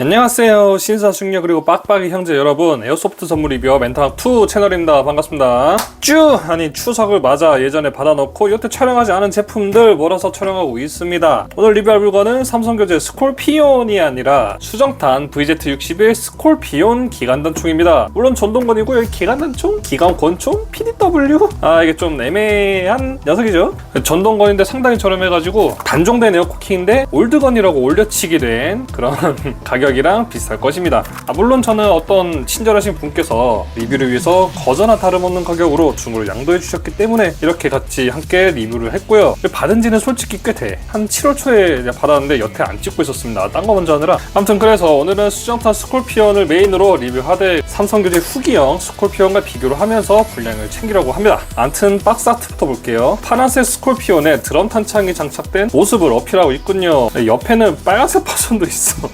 안녕하세요. 신사숙녀 그리고 빡빡이 형제 여러분. 에어소프트 선물 리뷰어 멘탈2 채널입니다. 반갑습니다. 쭈! 아니 추석을 맞아 예전에 받아놓고 여태 촬영하지 않은 제품들 몰아서 촬영하고 있습니다. 오늘 리뷰할 물건은 삼성교재 스콜피온이 아니라 수정탄 VZ61 스콜피온 기관단총입니다. 물론 전동건이고 여기 기관단총? 기관권총? PDW? 아 이게 좀 애매한 녀석이죠? 전동건인데 상당히 저렴해가지고 단종된 에어코킹인데 올드건이라고 올려치기 된 그런 가격 이랑 비슷할 것입니다. 아, 물론 저는 어떤 친절하신 분께서 리뷰를 위해서 거저나 다름없는 가격으로 중고를 양도해 주셨기 때문에 이렇게 같이 함께 리뷰를 했고요. 받은 지는 솔직히 꽤 돼. 한 7월 초에 받았는데 여태 안 찍고 있었습니다. 딴 거 먼저 하느라. 아무튼 그래서 오늘은 수정탄 스콜피언을 메인으로 리뷰하되 삼성교재 후기형 스콜피언과 비교를 하면서 분량을 챙기려고 합니다. 암튼 박스 아트부터 볼게요. 파란색 스콜피온에 드럼 탄창이 장착된 모습을 어필하고 있군요. 옆에는 빨간색 파손도 있어.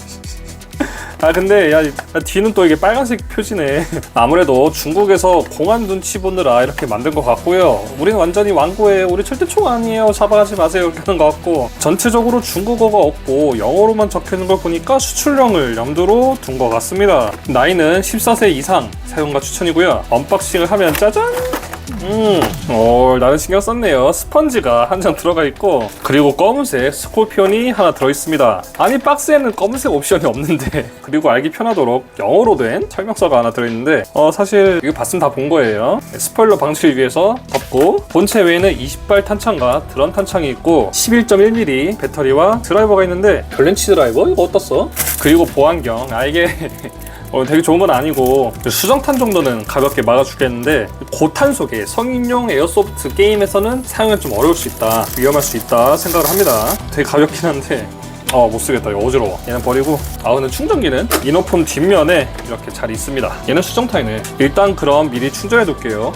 아 근데 야, 야, 뒤는 또 이게 빨간색 표지네. 아무래도 중국에서 공안 눈치 보느라 이렇게 만든 것 같고요. 우리는 완전히 완고에 우리 절대 총 아니에요. 잡아가지 마세요. 이렇게 하는 것 같고. 전체적으로 중국어가 없고 영어로만 적혀있는 걸 보니까 수출령을 염두로 둔 것 같습니다. 나이는 14세 이상 사용가 추천이고요. 언박싱을 하면 짜잔 음, 어, 나는 신경 썼네요. 스펀지가 한 장 들어가 있고, 그리고 검은색 스콜피온이 하나 들어있습니다. 아니, 박스에는 검은색 옵션이 없는데, 그리고 알기 편하도록 영어로 된 설명서가 하나 들어있는데, 어, 사실 이거 봤으면 다 본 거예요. 스포일러 방지를 위해서 덮고, 본체 외에는 20발 탄창과 드럼 탄창이 있고, 11.1mm 배터리와 드라이버가 있는데, 별렌치 드라이버? 이거 어떻어? 그리고 보안경. 아, 이게. 어, 되게 좋은 건 아니고 수정탄 정도는 가볍게 막아주겠는데 고탄속의 성인용 에어소프트 게임에서는 사용이 좀 어려울 수 있다 위험할 수 있다 생각을 합니다. 되게 가볍긴 한데 어 못쓰겠다. 어지러워. 얘는 버리고 아 근데 충전기는 이너폰 뒷면에 이렇게 잘 있습니다. 얘는 수정탄이네. 일단 그럼 미리 충전해 둘게요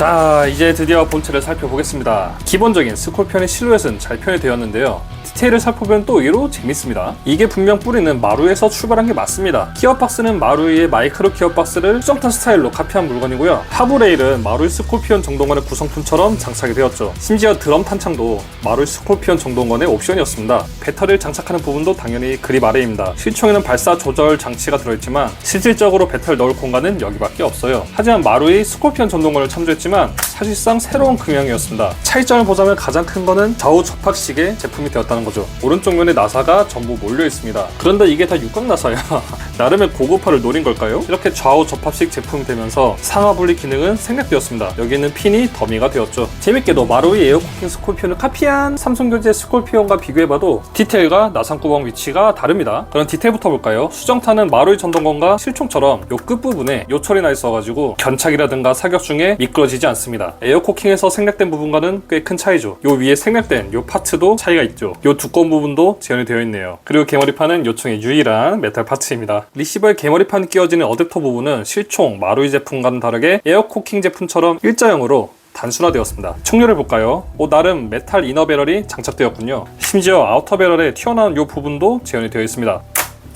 자 이제 드디어 본체를 살펴보겠습니다. 기본적인 스콜피언의 실루엣은 잘 표현이 되었는데요. 디테일을 살펴보면 또 의외로 재밌습니다. 이게 분명 뿌리는 마루에서 출발한 게 맞습니다. 기어박스는 마루이의 마이크로 기어박스를 수정탄 스타일로 카피한 물건이고요. 하브레일은 마루이 스콜피언 정동원의 구성품처럼 장착이 되었죠. 심지어 드럼 탄창도 마루이 스콜피언 정동원의 옵션이었습니다. 배터리를 장착하는 부분도 당연히 그립 아래입니다. 실총에는 발사 조절 장치가 들어있지만 실질적으로 배터리를 넣을 공간은 여기밖에 없어요. 하지만 마루이 스콜피언 전동건을 참조했지만 próxima! 사실상 새로운 금형이었습니다. 차이점을 보자면 가장 큰 거는 좌우 접합식의 제품이 되었다는 거죠. 오른쪽 면에 나사가 전부 몰려 있습니다. 그런데 이게 다 육각 나사야. 나름의 고급화를 노린 걸까요? 이렇게 좌우 접합식 제품이 되면서 상하 분리 기능은 생략되었습니다. 여기는 핀이 더미가 되었죠. 재밌게도 마루이 에어코킹 스콜피온을 카피한 삼성교재 스콜피온과 비교해봐도 디테일과 나상구멍 위치가 다릅니다. 그럼 디테일부터 볼까요? 수정탄은 마루이 전동건과 실총처럼 요 끝부분에 요철이 나 있어가지고 견착이라든가 사격 중에 미끄러지지 않습니다. 에어코킹에서 생략된 부분과는 꽤 큰 차이죠. 요 위에 생략된 요 파츠도 차이가 있죠. 요 두꺼운 부분도 재현이 되어 있네요. 그리고 개머리판은 요청의 유일한 메탈 파츠입니다. 리시버에 개머리판 끼워지는 어댑터 부분은 실총, 마루이 제품과는 다르게 에어코킹 제품처럼 일자형으로 단순화되었습니다. 총류를 볼까요? 오, 나름 메탈 이너 배럴이 장착되었군요. 심지어 아우터 배럴에 튀어나온 이 부분도 재현이 되어 있습니다.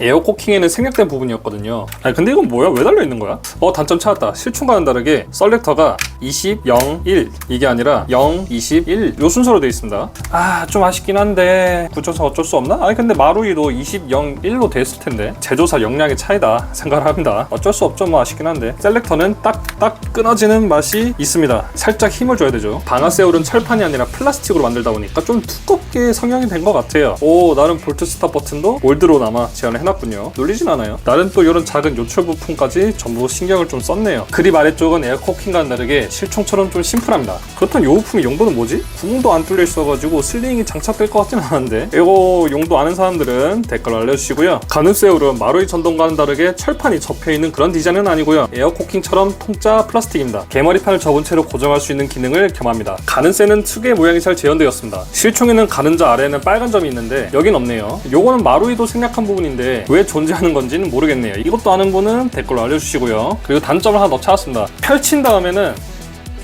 에어코킹에는 생략된 부분이었거든요. 아니 근데 이건 뭐야? 왜 달려 있는 거야? 어 단점 찾았다. 실총과는 다르게 셀렉터가 20, 0, 1 이게 아니라 0, 20, 1 요 순서로 되어 있습니다. 아 좀 아쉽긴 한데 구조사 어쩔 수 없나? 아니 근데 마루이도 20, 0, 1로 됐을 텐데 제조사 역량의 차이다 생각을 합니다. 어쩔 수 없죠 뭐 아쉽긴 한데 셀렉터는 딱딱 끊어지는 맛이 있습니다. 살짝 힘을 줘야 되죠. 방아세울은 철판이 아니라 플라스틱으로 만들다 보니까 좀 두껍게 성형이 된 것 같아요. 오 나름 볼트 스탑 버튼도 올드로 남아 재현을 해놨군요. 눌리진 않아요. 나름 또 이런 작은 요철 부품까지 전부 신경을 좀 썼네요. 그립 아래쪽은 에어코킹과는 다르게 실총처럼 좀 심플합니다. 그렇다면 이 부품의 용도는 뭐지? 구멍도 안 뚫려 있어가지고 슬링이 장착될 것 같진 않은데 이거 용도 아는 사람들은 댓글 알려주시고요. 가늠세울은 마루이 전동과는 다르게 철판이 접혀있는 그런 디자인은 아니고요. 에어코킹처럼 통짜 플라스틱입니다. 개머리판을 접은 채로 고정할 수 있는 기능을 겸합니다. 가는쇠는 특유의 모양이 잘 재현되었습니다. 실총에는 가는자 아래에는 빨간 점이 있는데 여긴 없네요. 요거는 마루이도 생략한 부분인데 왜 존재하는 건지는 모르겠네요. 이것도 아는 분은 댓글로 알려주시고요. 그리고 단점을 하나 더 찾았습니다. 펼친 다음에는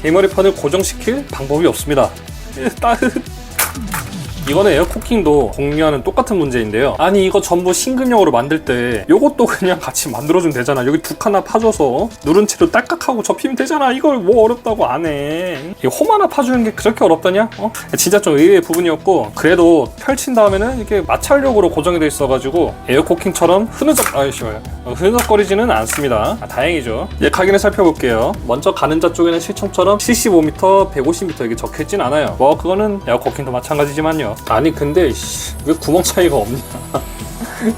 개머리판을 고정시킬 방법이 없습니다. 따뜻. 이거는 에어쿠킹도 공유하는 똑같은 문제인데요. 아니 이거 전부 신근역으로 만들 때 요것도 그냥 같이 만들어주면 되잖아. 여기 두칸 하나 파줘서 누른 채로 딸깍하고 접히면 되잖아. 이걸 뭐 어렵다고 안 해. 이홈 하나 파주는 게 그렇게 어렵다냐? 어? 진짜 좀 의외의 부분이었고 그래도 펼친 다음에는 이게 마찰력으로 고정이 돼 있어가지고 에어쿠킹처럼 흐느적 아이씨 어, 흐느적거리지는 않습니다. 아, 다행이죠. 이제 각인을 살펴볼게요. 먼저 가는 자 쪽에는 실총처럼 75m, 150m 이게 적혀있진 않아요. 뭐 그거는 에어쿠킹도 마찬가지지만요. 아니 근데 씨, 왜 구멍 차이가 없냐?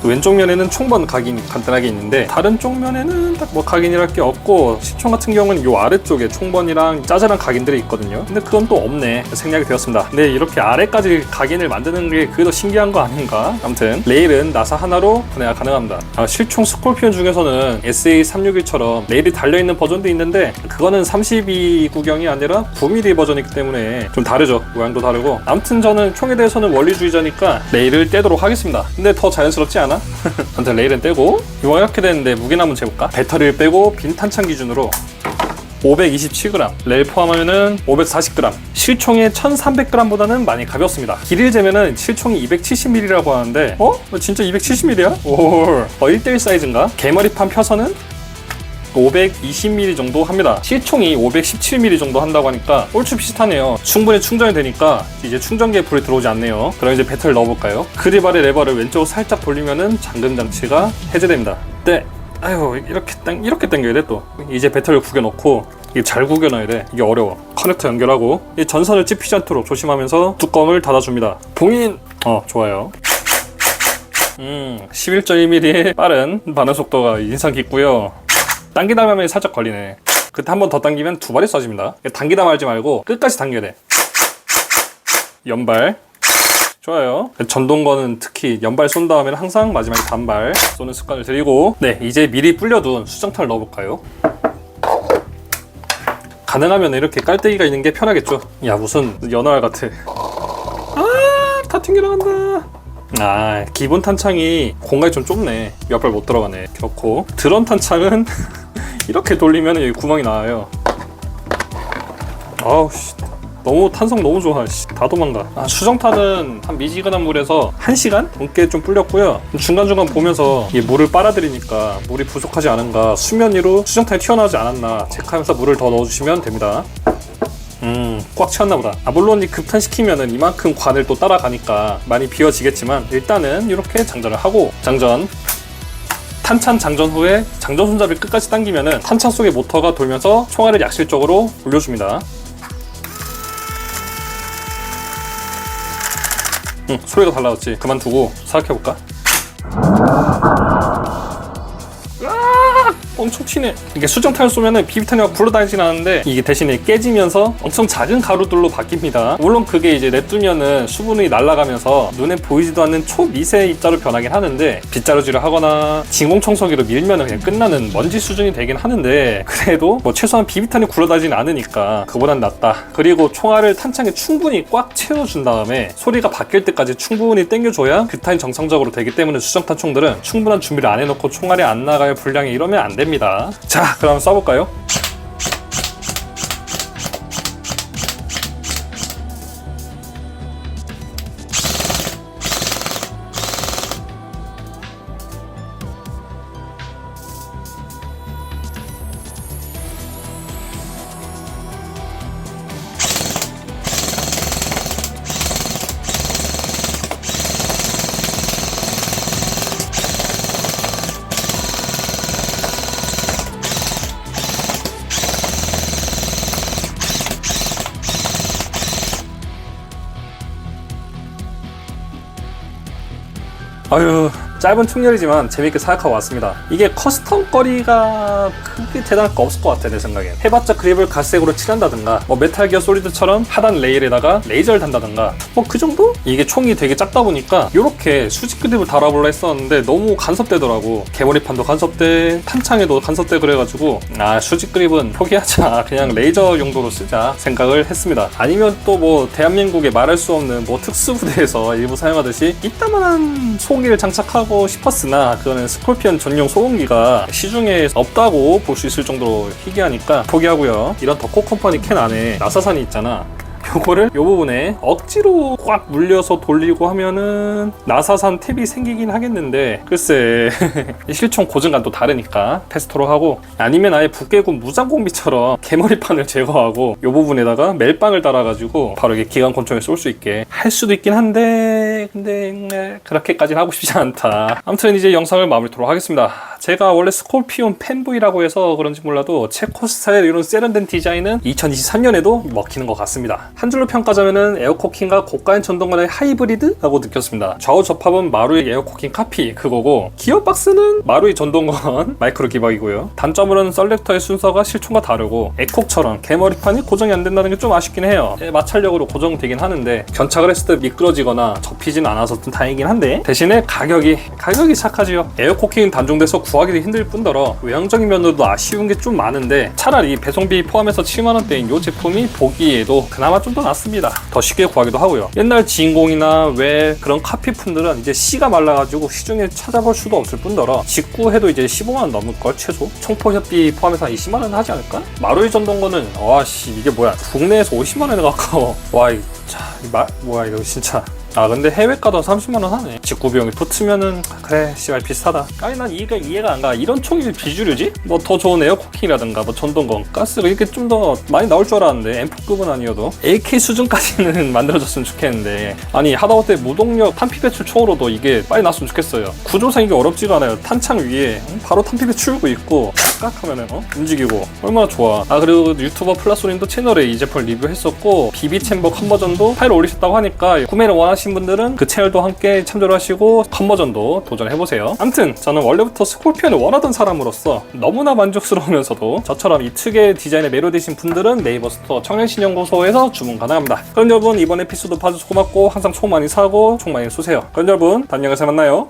또 왼쪽 면에는 총번 각인이 간단하게 있는데 다른 쪽 면에는 딱 뭐 각인이랄 게 없고 시총 같은 경우는 요 아래쪽에 총번이랑 짜잘한 각인들이 있거든요. 근데 그건 또 없네. 생략이 되었습니다. 근데 이렇게 아래까지 각인을 만드는 게 그게 더 신기한 거 아닌가? 아무튼 레일은 나사 하나로 분해가 가능합니다. 아, 실총 스콜피온 중에서는 SA361처럼 레일이 달려있는 버전도 있는데 그거는 32 구경이 아니라 9mm 버전이기 때문에 좀 다르죠. 모양도 다르고. 아무튼 저는 총에 대해서는 원리주의자니까 레일을 떼도록 하겠습니다. 근데 더 자연스럽 지 않아? 아무튼 레일은 떼고 이거 이렇게 되는데 무게나 한번 재볼까? 배터리를 빼고 빈 탄창 기준으로 527g, 레일 포함하면은 540g, 실총의 1300g보다는 많이 가볍습니다. 길이를 재면은 실총이 270mm라고 하는데, 어? 어, 진짜 270mm야? 오, 어, 1대1 사이즈인가? 개머리판 펴서는 520mm 정도 합니다. 실총이 517mm 정도 한다고 하니까 얼추 비슷하네요. 충분히 충전이 되니까 이제 충전기에 불이 들어오지 않네요. 그럼 이제 배터리를 넣어볼까요? 그립아래 레버를 왼쪽으로 살짝 돌리면은 잠금 장치가 해제됩니다. 네. 아유 이렇게 당 이렇게 당겨야 돼 또. 이제 배터리를 구겨놓고 이게 잘 구겨놔야 돼. 이게 어려워. 커넥터 연결하고 이 전선을 찝히지 않도록 조심하면서 뚜껑을 닫아줍니다. 봉인. 어 좋아요. 음, 11.1mm의 빠른 반응 속도가 인상 깊고요. 당기다 말면 살짝 걸리네. 그때 한 번 더 당기면 두 발이 쏴집니다. 당기다 말지 말고 끝까지 당겨야 돼. 연발. 좋아요. 전동거는 특히 연발 쏜 다음에는 항상 마지막에 단발 쏘는 습관을 들이고 네 이제 미리 불려둔 수정탄을 넣어볼까요? 가능하면 이렇게 깔때기가 있는 게 편하겠죠. 야 무슨 연어알 같아. 아다 튕겨 나간다. 아 기본 탄창이 공간이 좀 좁네. 몇 발 못 들어가네. 그렇고 드럼 탄창은 이렇게 돌리면 여기 구멍이 나와요. 아우 씨. 너무 탄성 너무 좋아. 씨. 다 도망가. 아, 수정탄은 한 미지근한 물에서 1시간 넘게 좀 불렸고요. 중간중간 보면서 이 물을 빨아들이니까 물이 부족하지 않은가 수면 위로 수정탄이 튀어나오지 않았나 체크하면서 물을 더 넣어주시면 됩니다. 음, 꽉 채웠나 보다. 아, 물론 이 급탄시키면은 이만큼 관을 또 따라가니까 많이 비워지겠지만 일단은 이렇게 장전을 하고 장전 탄창 장전 후에 장전 손잡이를 끝까지 당기면은 탄창 속의 모터가 돌면서 총알을 약실적으로 올려줍니다. 응, 소리가 달라졌지. 그만두고 생각해볼까? 엄청 튀네. 이게 수정탄을 쏘면은 비비탄이 막 굴러다니진 않는데 이게 대신에 깨지면서 엄청 작은 가루들로 바뀝니다. 물론 그게 이제 냅두면은 수분이 날아가면서 눈에 보이지도 않는 초미세 입자로 변하긴 하는데 빗자루질을 하거나 진공청소기로 밀면은 그냥 끝나는 먼지 수준이 되긴 하는데 그래도 뭐 최소한 비비탄이 굴러다니진 않으니까 그보단 낫다. 그리고 총알을 탄창에 충분히 꽉 채워준 다음에 소리가 바뀔 때까지 충분히 당겨줘야 규탄이 정상적으로 되기 때문에 수정탄 총들은 충분한 준비를 안 해놓고 총알이 안 나갈 분량이 이러면 안 됩니다. 자, 그럼 쏴볼까요? 아유 짧은 총열이지만 재밌게 사역하고 왔습니다. 이게 커스텀 거리가 크게 대단할 거 없을 것 같아 내 생각엔. 해봤자 그립을 갈색으로 칠한다든가 뭐 메탈 기어 솔리드처럼 하단 레일에다가 레이저를 단다든가 뭐 그 정도? 이게 총이 되게 작다 보니까 이렇게 수직 그립을 달아볼라 했었는데 너무 간섭되더라고. 개머리판도 간섭돼, 탄창에도 간섭돼 그래가지고 아 수직 그립은 포기하자. 그냥 레이저 용도로 쓰자 생각을 했습니다. 아니면 또 뭐 대한민국에 말할 수 없는 뭐 특수부대에서 일부 사용하듯이 이따만한 소음기를 장착하고 싶었으나 그거는 스콜피언 전용 소음기가 시중에 없다고 볼 수 있을 정도로 희귀하니까 포기하고요. 이런 덕코 컴퍼니 캔 안에 나사산이 있잖아. 요거를 요 부분에 억지로 꽉 물려서 돌리고 하면은 나사산 탭이 생기긴 하겠는데 글쎄 이 실총 고증감 또 다르니까 패스토로 하고 아니면 아예 북개구 무장공비처럼 개머리판을 제거하고 요 부분에다가 멜빵을 달아가지고 바로 이게 기관 권총에 쏠 수 있게 할 수도 있긴 한데 근데 네, 그렇게까지는 하고 싶지 않다 아무튼 이제 영상을 마무리토록 하겠습니다 제가 원래 스콜피온 팬보이라고 해서 그런지 몰라도 체코 스타일 이런 세련된 디자인은 2023년에도 먹히는 것 같습니다. 한 줄로 평가하자면은 에어코킹과 고가인 전동관의 하이브리드라고 느꼈습니다. 좌우 접합은 마루이 에어코킹 카피 그거고 기어 박스는 마루이 전동관 마이크로 기박이고요. 단점으로는 셀렉터의 순서가 실총과 다르고 에콕처럼 개머리판이 고정이 안 된다는 게 좀 아쉽긴 해요. 예, 마찰력으로 고정되긴 하는데 견착을 했을 때 미끄러지거나 접히진 않아서 좀 다행이긴 한데 대신에 가격이 가격이 착하지요. 에어코킹 단종돼서 구하기도 힘들 뿐더러 외형적인 면으로도 아쉬운 게 좀 많은데 차라리 배송비 포함해서 7만 원대인 이 제품이 보기에도 그나마 좀 더 낫습니다. 더 쉽게 구하기도 하고요. 옛날 주인공이나 왜 그런 카피품들은 이제 씨가 말라가지고 시중에 찾아볼 수도 없을 뿐더러 직구해도 이제 15만 원 넘을 걸 최소 총포 협비 포함해서 한 20만 원 하지 않을까? 마루이 전동거는 와씨 이게 뭐야 국내에서 50만 원에 가까워. 와 이, 자, 이 마, 뭐야 이거 진짜. 아 근데 해외 가도 30만 원 하네. 직구 비용이 붙으면은 그래 씨발 비싸다. 아니 난 이해가 이해가 안 가. 이런 총이 비주류지? 뭐 더 좋은 에어코킹이라든가 뭐 전동건 가스가 이렇게 좀 더 많이 나올 줄 알았는데 M4급은 아니어도 AK 수준까지는 만들어졌으면 좋겠는데 아니 하다못해 무동력 탄피 배출 총으로도 이게 빨리 났으면 좋겠어요. 구조상 이게 어렵지가 않아요. 탄창 위에 바로 탄피 배출구 있고 깍 하면은 어? 움직이고 얼마나 좋아. 아 그리고 유튜버 플라소린도 채널에 이 제품 리뷰했었고 비비 챔버 컨버전도 파일 올리셨다고 하니까 구매를 원하 신 분들은 그 채널도 함께 참조를 하시고 컨버전도 도전해보세요. 아무튼 저는 원래부터 스콜피언을 원하던 사람으로서 너무나 만족스러우면서도 저처럼 이 특의 디자인에 매료되신 분들은 네이버 스토어 청년신연구소에서 주문 가능합니다. 그럼 여러분 이번 에피소드 봐주셔서 고맙고 항상 총 많이 사고 총 많이 쏘세요. 그럼 여러분 다음 영상에서 만나요.